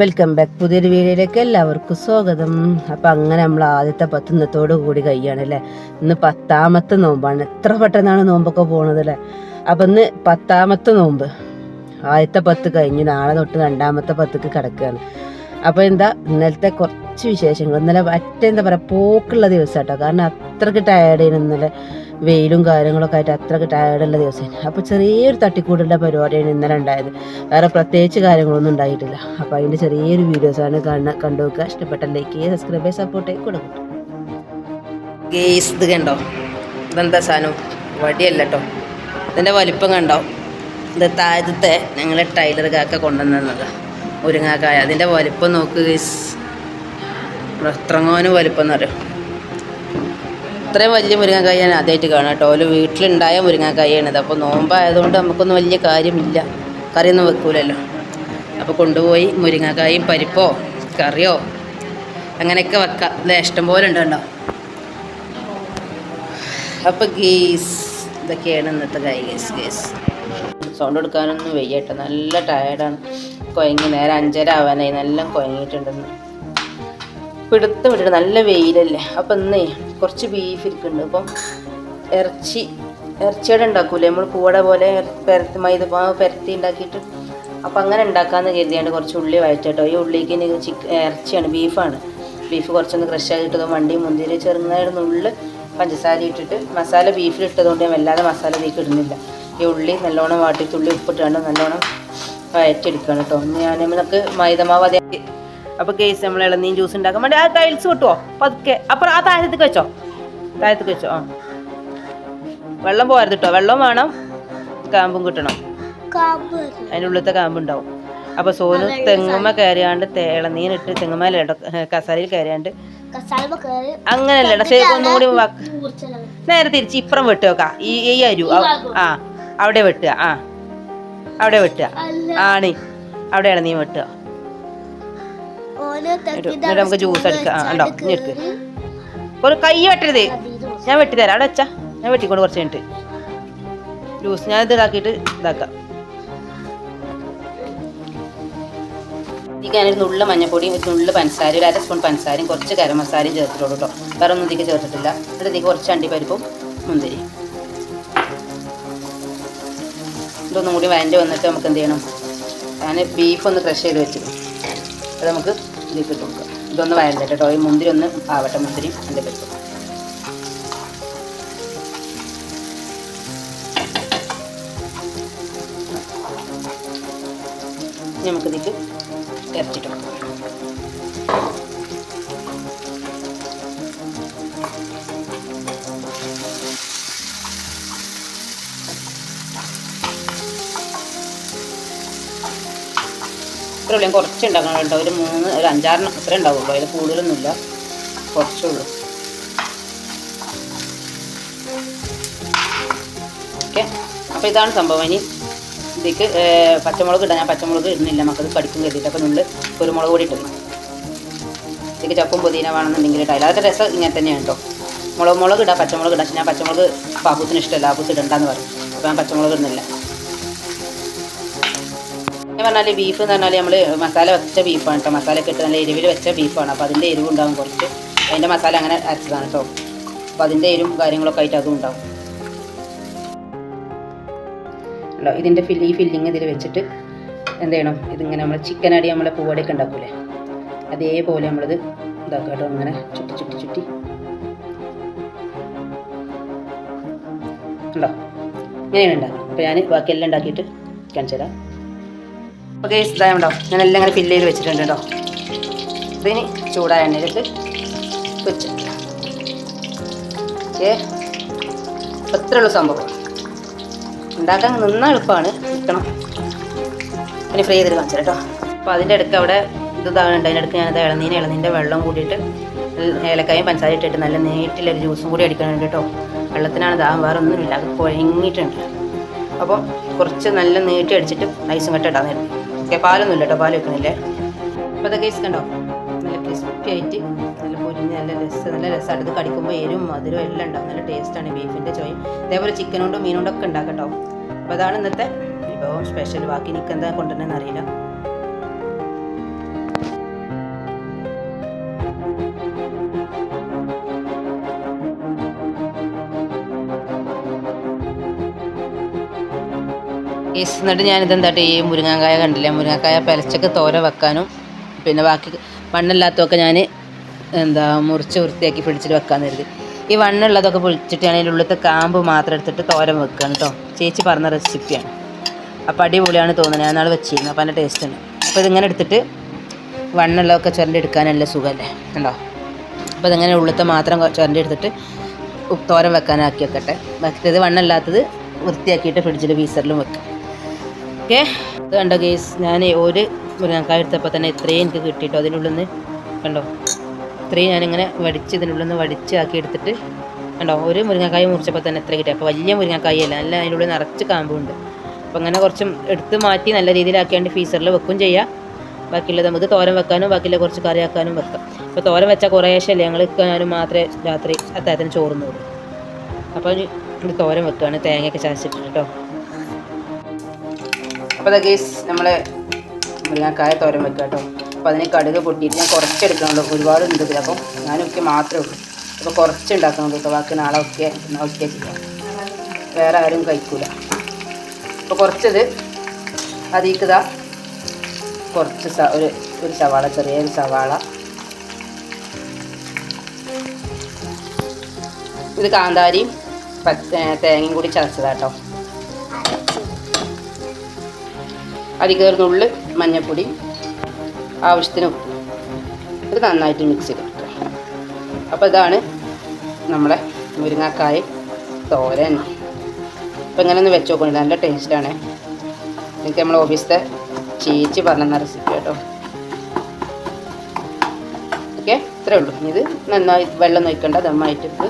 Welcome back പുതിയൊരു വീഡിയോയിലേക്ക് എല്ലാവർക്കും സ്വാഗതം. അപ്പം അങ്ങനെ നമ്മൾ ആദ്യത്തെ പത്ത് ഇന്നത്തോടു കൂടി കഴിയാണ് അല്ലേ? ഇന്ന് പത്താമത്തെ നോമ്പാണ്. എത്ര പെട്ടെന്നാണ് നോമ്പൊക്കെ പോണത് അല്ലേ? അപ്പം ഇന്ന് പത്താമത്തെ നോമ്പ്. ആദ്യത്തെ പത്ത് കഴിഞ്ഞ് നാളെ തൊട്ട് രണ്ടാമത്തെ പത്തുക്ക് കിടക്കുകയാണ് അപ്പോൾ എന്താ ഇന്നലത്തെ കുറച്ച് വിശേഷങ്ങൾ. ഇന്നലെ മറ്റേ എന്താ പറയുക പോക്കുള്ള ദിവസം കേട്ടോ കാരണം അത്രയ്ക്ക് ടയർഡായിരുന്നു ഇന്നലെ. വെയിലും കാര്യങ്ങളൊക്കെ ആയിട്ട് അത്രയ്ക്ക് ടയർഡുള്ള ദിവസമായിരുന്നു അപ്പോൾ ചെറിയൊരു തട്ടിക്കൂടുള്ള പരിപാടിയാണ് ഇന്നലെ ഉണ്ടായത്. വേറെ പ്രത്യേകിച്ച് കാര്യങ്ങളൊന്നും ഉണ്ടായിട്ടില്ല. അപ്പോൾ അതിന്റെ ചെറിയൊരു വീഡിയോസാണ് കാണുക കണ്ടു നോക്കുക ഇഷ്ടപ്പെട്ട ലൈക്ക് ചെയ്യുക സബ്സ്ക്രൈബ് ചെയ്യുക സപ്പോർട്ട് ചെയ്ത് കൊടുക്കും ഗേസ് ഇത് കണ്ടോ? ഇതെന്താ സാധനം? വടിയല്ല കേട്ടോ ഇതിന്റെ വലിപ്പം കണ്ടോ? ഇത് താഴത്തെ ഞങ്ങളെ ടൈലർ കാക്ക കൊണ്ടുവന്നത് മുരിങ്ങാക്കായ. അതിന്റെ വലിപ്പം നോക്ക് ഗേസ് എത്രങ്ങോനും വലിപ്പം എന്ന് ഇത്രയും വലിയ മുരിങ്ങക്കായ ഞാൻ ആദ്യമായിട്ട് കാണാം കേട്ടോ. ഓൽ വീട്ടിലുണ്ടായ മുരിങ്ങക്കായാണിത് അപ്പോൾ നോമ്പായതുകൊണ്ട് നമുക്കൊന്നും വലിയ കാര്യമില്ല. കറിയൊന്നും വെക്കൂലല്ലോ. അപ്പോൾ കൊണ്ടുപോയി മുരിങ്ങാക്കായും പരിപ്പോ കറിയോ അങ്ങനെയൊക്കെ വെക്കാം. ഇത് ഇഷ്ടം പോലെ ഉണ്ടോ അപ്പോൾ ഗീസ് ഇതൊക്കെയാണ് ഇന്നത്തെ കൈ ഗേസ് ഗേസ്. സൗണ്ട് എടുക്കാനൊന്നും വയ്യ നല്ല ടയർഡാണ് കുഴങ്ങി നേരെ അഞ്ചര ആവാനായി. നല്ല കുഴങ്ങിയിട്ടുണ്ടെന്ന് പിടുത്തം വിട്ടിട്ട് നല്ല വെയിലല്ലേ. അപ്പം ഇന്നേ കുറച്ച് ബീഫ് ഇരിക്കുന്നുണ്ട്. അപ്പം ഇറച്ചി ഇറച്ചിയുടെ ഉണ്ടാക്കൂലേ? നമ്മൾ പൂവട പോലെ പെരത്തി മൈദ പെരത്തി ഉണ്ടാക്കിയിട്ട് അപ്പം അങ്ങനെ ഉണ്ടാക്കാമെന്ന് കരുതിയാണ്ട് കുറച്ച് ഉള്ളി വഴറ്റട്ടോ ഈ ഉള്ളിക്ക് ചിക്കൻ ചിക്ക് ഇറച്ചിയാണ് ബീഫാണ് ബീഫ് കുറച്ചൊന്ന് ക്രഷ് ആക്കിയിട്ടതും വണ്ടി മുന്തിരി ചെറുങ്ങയുടെ നുള്ളിൽ പഞ്ചസാര ഇട്ടിട്ട് മസാല ബീഫിൽ ഇട്ടതുകൊണ്ട് ഞാൻ വല്ലാതെ മസാല ബീഫ് ഇടുന്നില്ല. ഈ ഉള്ളി നല്ലോണം വാട്ടിത്തുള്ളി ഉപ്പിട്ടാണ് നല്ലോണം വഴറ്റിയെടുക്കുകയാണ് കേട്ടോ. ഞാൻ നമുക്ക് മൈദമാവ് അതേ അപ്പോൾ കേസ് നമ്മൾ ഇളനീൻ ജ്യൂസ് ഉണ്ടാക്കാൻ വേണ്ടി ആ ടൈൽസ് കിട്ടുമോ പതുക്കെ. അപ്പുറം ആ താഴത്തേക്ക് വെച്ചോ. താഴത്തേക്ക് വെച്ചോ ആ. വെള്ളം പോകരുത് കേട്ടോ വെള്ളം വേണം കാമ്പും കിട്ടണം. അതിന്റെ ഉള്ളിലത്തെ കാമ്പ് ഉണ്ടാവും. അപ്പോൾ സോനു തെങ്ങുമ്മ കയറിയാണ്ട് ഇളനീനിട്ട് തെങ്ങുമ കസാരയിൽ കയറിയാണ്ട്. അങ്ങനല്ലേടാ പക്ഷേ ഒന്നുകൂടി നേരെ തിരിച്ച് ഇപ്പുറം വെട്ട് വെക്കാ. ഈ ഈ അരു ആ അവിടെ വെട്ടുക ആ. അവിടെ വെട്ടുക. ആണി അവിടെ ഇളനീൻ വെട്ടുക. എന്നിട്ട് നമുക്ക് ജ്യൂസ് എടുക്കാം ആ ഉണ്ടോ? ഇനി എടുക്ക്. ഒരു കൈ വെട്ടരുത്. ഞാൻ വെട്ടിത്തരാം. അവിടെ വെച്ചാ. ഞാൻ വെട്ടിക്കൊണ്ട് കുറച്ച് കഴിഞ്ഞിട്ട്. ജ്യൂസ് ഞാൻ ഇത് ഇതാക്കിയിട്ട് ഇതാക്കാം. ഇതിക്ക് ഞാനൊരു നുള്ള മഞ്ഞപ്പൊടിയും ഒരു നുള്ള പഞ്ചസാര ഒരു അര സ്പൂൺ പഞ്ചസാരയും കുറച്ച് ഗരം മസാലയും ചേർത്തിട്ടുള്ളൂ കേട്ടോ വേറെ ഒന്നും ഇതിക്ക് ചേർത്തിട്ടില്ല. എന്നിട്ട് ഇതിക്ക് കുറച്ച് അണ്ടിപ്പരിപ്പും മുന്തിരി. ഇതൊന്നും കൂടി വഴന്റെ വന്നിട്ട് നമുക്ക് എന്ത് ചെയ്യണം? ഞാൻ ബീഫ് ഒന്ന് ക്രഷ് ചെയ്ത് വെച്ചു അത് നമുക്ക് ഇതിലേക്ക് ഇട്ട് കൊടുക്കുക ഇതൊന്ന് വഴന്റെ കേട്ടോ. ഈ മുന്തിരി ഒന്ന് ആവട്ടെ മുന്തിരി അതിന്റെ ഇനി നമുക്കിതിലേക്ക് ഇറച്ചിട്ട് കൊടുക്കാം. ഇത്ര ഉള്ളൂ കുറച്ച് ഉണ്ടാക്കണം കേട്ടോ. ഒരു മൂന്ന് ഒരു അഞ്ചാറെണ്ണം അത്രേ ഉണ്ടാവുള്ളൂ. അതിൽ കൂടുതലൊന്നുമില്ല. കുറച്ചേ ഉള്ളൂ ഓക്കെ. അപ്പോൾ ഇതാണ് സംഭവം. ഇനി ഇതിക്ക് പച്ചമുളക് ഇടാം. ഞാൻ പച്ചമുളക് ഇടുന്നില്ല. മക്കൾക്ക് കടിക്കും കരുതിയിട്ട്. അപ്പോൾ നമ്മൾ കുരുമുളക് കൂടി ഇട്ടു ഇതിക്ക് ചപ്പും പുതിന വേണമെന്നുണ്ടെങ്കിൽ ഇട്ടാൽ അല്ലാതെ രസം ഇങ്ങനെ തന്നെയാണ് കേട്ടോ. മുളക് മുളക് ഇടാം. പച്ചമുളക് ഇടാം. ഞാൻ പച്ചമുളക് പാപ്പൂത്തിന് ഇഷ്ടമല്ല. പാപ്പൂസ് ഇടണ്ടെന്ന് പറയും. അപ്പോൾ ഞാൻ പച്ചമുളക് ഇടുന്നില്ല. എന്ന് പറഞ്ഞാൽ ബീഫ് എന്ന് പറഞ്ഞാൽ നമ്മൾ മസാല വെച്ച ബീഫാണ് കേട്ടോ മസാല ഇട്ട് നല്ല എരിവിൽ വെച്ച ബീഫാണ് അപ്പോൾ അതിന്റെ എരിവ് ഉണ്ടാവും കുറച്ച്. അതിന്റെ മസാല അങ്ങനെ അരച്ചതാണ് കേട്ടോ അപ്പോൾ അതിന്റെ എരിവും കാര്യങ്ങളൊക്കെ ആയിട്ട് അതും ഉണ്ടാവും. ഉണ്ടോ ഇതിന്റെ ഫില്ല് ഈ ഫില്ലിങ് ഇതിൽ വെച്ചിട്ട് എന്ത് ചെയ്യണം? ഇതിങ്ങനെ നമ്മൾ ചിക്കൻ അടി നമ്മളെ പൂവടയൊക്കെ ഉണ്ടാക്കൂലേ? അതേപോലെ നമ്മളിത് ഇതാക്കുക കേട്ടോ അങ്ങനെ ചുറ്റി ചുറ്റി ചുറ്റി. ഉണ്ടോ? ഇങ്ങനെയാണ് ഉണ്ടാക്കുക അപ്പോൾ ഞാൻ ബാക്കിയെല്ലാം ഉണ്ടാക്കിയിട്ട് കാണിച്ചു തരാം. ഓക്കെ ഇതായുണ്ടോ ഞാൻ എല്ലാം ഇങ്ങനെ ഫില്ല് ചെയ്ത് വെച്ചിട്ടുണ്ട് കേട്ടോ. ഇതിന് ചൂടായ എണ്ണയിലേക്ക് വെച്ച്. ഓക്കെ അത്രേ ഉള്ളൂ സംഭവം. ഉണ്ടാക്കാൻ നിന്നാൽ എളുപ്പമാണ്. വെക്കണം. പിന്നെ ഫ്രൈ ചെയ്തിട്ട് കാണിച്ചു കേട്ടോ. അപ്പോൾ അതിന്റെ ഇടയ്ക്ക് അവിടെ ഇത് ഇതാകുന്നുണ്ട് അതിന്റെ അടുക്ക് ഞാനത് ഇളനീന് ഇളനീന്റെ വെള്ളം കൂടിയിട്ട് ഏലക്കായും പഞ്ചസാര ഇട്ടിട്ട് നല്ല നീട്ടിലൊരു ജ്യൂസും കൂടി അടിക്കണുണ്ട് കേട്ടോ. വെള്ളത്തിനാണ് ദാഹം. വേറെ ഒന്നുമില്ല. അത് കുഴങ്ങിയിട്ടുണ്ട് അപ്പോൾ കുറച്ച് നല്ല നീട്ടി അടിച്ചിട്ട് ഐസും കട്ട ഇടാൻ നേരം. ഓക്കെ പാലൊന്നുമില്ല കേട്ടോ പാൽ വെക്കണില്ലേ? അപ്പോൾ അതൊക്കെ ഐസ് കണ്ടോ? നല്ല ക്രിസ്പി ആയിട്ട് നല്ല പൊരിഞ്ഞ് നല്ല രസം നല്ല രസമാണ് ഇത് കടിക്കുമ്പോൾ എരും മധുരം എല്ലാം ഉണ്ടാവും. നല്ല ടേസ്റ്റാണ് ബീഫിന്റെ ചോയും. ഇതേപോലെ ചിക്കൻ കൊണ്ടും ഒക്കെ ഉണ്ടാക്കട്ടോ അപ്പോൾ അതാണ് ഇന്നത്തെ വിഭവം സ്പെഷ്യൽ ബാക്കി എനിക്ക് കൊണ്ടുവരണമെന്ന് അറിയില്ല. എന്നിട്ട് ഞാനിത് എന്താട്ടെ ഈ മുരിങ്ങാക്കായ കണ്ടില്ലേ? മുരിങ്ങാക്കായ പലച്ചക്ക് തോര വെക്കാനും പിന്നെ ബാക്കി മണ്ണില്ലാത്തതൊക്കെ ഞാൻ എന്താ മുറിച്ച് വൃത്തിയാക്കി പിടിച്ചിട്ട് വെക്കാമെന്ന് കരുതി. ഈ വണ്ണുള്ളതൊക്കെ പൊളിച്ചിട്ട് ഞാൻ അതിന്റെ ഉള്ളിലത്തെ കാമ്പ് മാത്രം എടുത്തിട്ട് തോരൻ വെക്കുകയാണ് കേട്ടോ ചേച്ചി പറഞ്ഞ റെസിപ്പിയാണ്. അപ്പോൾ അടിപൊളിയാണ് തോന്നുന്നത് ഞാൻ നാളെ വെച്ചിരുന്നു. അപ്പോൾ അതിന്റെ ടേസ്റ്റ് ഉണ്ട്. അപ്പോൾ ഇതിങ്ങനെ എടുത്തിട്ട് വണ്ണുള്ളതൊക്കെ ചുരണ്ടി എടുക്കാനല്ല സുഖമല്ലേ? ഉണ്ടോ അപ്പോൾ ഇതിങ്ങനെ ഉള്ളിലത്തെ മാത്രം ചുരണ്ടി എടുത്തിട്ട് തോരൻ വെക്കാനാക്കി വെക്കട്ടെ ബാക്കിയത് വണ്ണല്ലാത്തത് വൃത്തിയാക്കിയിട്ട് ഫ്രിഡ്ജിൽ വീസറിലും വെക്കാം. ഓക്കെ. അത് കണ്ടോ കേസ് ഞാൻ ഒരു മുരിങ്ങക്കായ എടുത്തപ്പോൾ തന്നെ ഇത്രയും എനിക്ക് കിട്ടിയിട്ടോ അതിനുള്ളിൽ നിന്ന് കണ്ടോ? ഇത്രയും ഞാനിങ്ങനെ വടിച്ച് ഇതിനുള്ളിൽ നിന്ന് വടിച്ച് ആക്കി എടുത്തിട്ട് കണ്ടോ? ഒരു മുരിങ്ങക്കായ മുറിച്ചപ്പോൾ തന്നെ എത്ര കിട്ടി. അപ്പോൾ വലിയ മുരിങ്ങക്കായല്ല നല്ല അതിനുള്ളിൽ നിറച്ച് കാമ്പുണ്ട്. അപ്പോൾ അങ്ങനെ കുറച്ചും എടുത്ത് മാറ്റി നല്ല രീതിയിലാക്കിയാണ്ട് ഫീസറിൽ വെക്കും ചെയ്യാം. ബാക്കിയുള്ളത് നമുക്ക് തോരൻ വെക്കാനും ബാക്കിയുള്ള കുറച്ച് കറി ആക്കാനും വെക്കാം. അപ്പോൾ തോരൻ വെച്ചാൽ കുറേശ്ശല്ലേ ഞങ്ങൾ ഞാനും മാത്രമേ രാത്രി അത്താഴത്തിന് ചോറുന്നുള്ളൂ അപ്പോൾ ഇത് തോരൻ വെക്കുകയാണ് തേങ്ങയൊക്കെ ചതച്ചിട്ട് കേട്ടോ അപ്പോൾ ഗേസ് നമ്മൾ മുരിങ്ങക്കായ തോരൻ വെക്കുക കേട്ടോ അപ്പോൾ അതിന് കടുക് പൊട്ടിയിട്ട് ഞാൻ കുറച്ചെടുക്കണുള്ളൂ. ഒരുപാട് ഉണ്ട് ഇതിൽ അപ്പം ഞാനൊക്കെ മാത്രമേ ഉള്ളൂ. അപ്പോൾ കുറച്ച് ഉണ്ടാക്കുന്നുള്ളൂ കേട്ടോ. ബാക്കി നാളെ ഒക്കെ ഒക്കെ ചെയ്യാം. വേറെ ആരും കഴിക്കൂല. അപ്പോൾ കുറച്ചത് അതിക്കതാ കുറച്ച് സ ഒരു ഒരു സവാള ചെറിയൊരു സവാള. ഇത് കാന്താരിയും തേങ്ങയും കൂടി ചതച്ചതാട്ടോ അധികേറുന്നുള്ളിൽ മഞ്ഞൾപ്പൊടി ആവശ്യത്തിന് ഉപ്പ്. ഇത് നന്നായിട്ട് മിക്സ് ചെയ്തെടുക്കുക. അപ്പോൾ ഇതാണ് നമ്മുടെ മുരിങ്ങാക്കായ തോരൻ. അപ്പോൾ ഇങ്ങനെ ഒന്ന് വെച്ച് നോക്കണം നല്ല ടേസ്റ്റാണ് എനിക്ക് നമ്മൾ ഓഫീസിലെ ചേച്ചി പറഞ്ഞ റെസിപ്പി കേട്ടോ. ഓക്കെ? ഇത്രേ ഉള്ളൂ. ഇത് നന്നായി വെള്ളം നോക്കണ്ട ദമ്മായിട്ട് ഇത്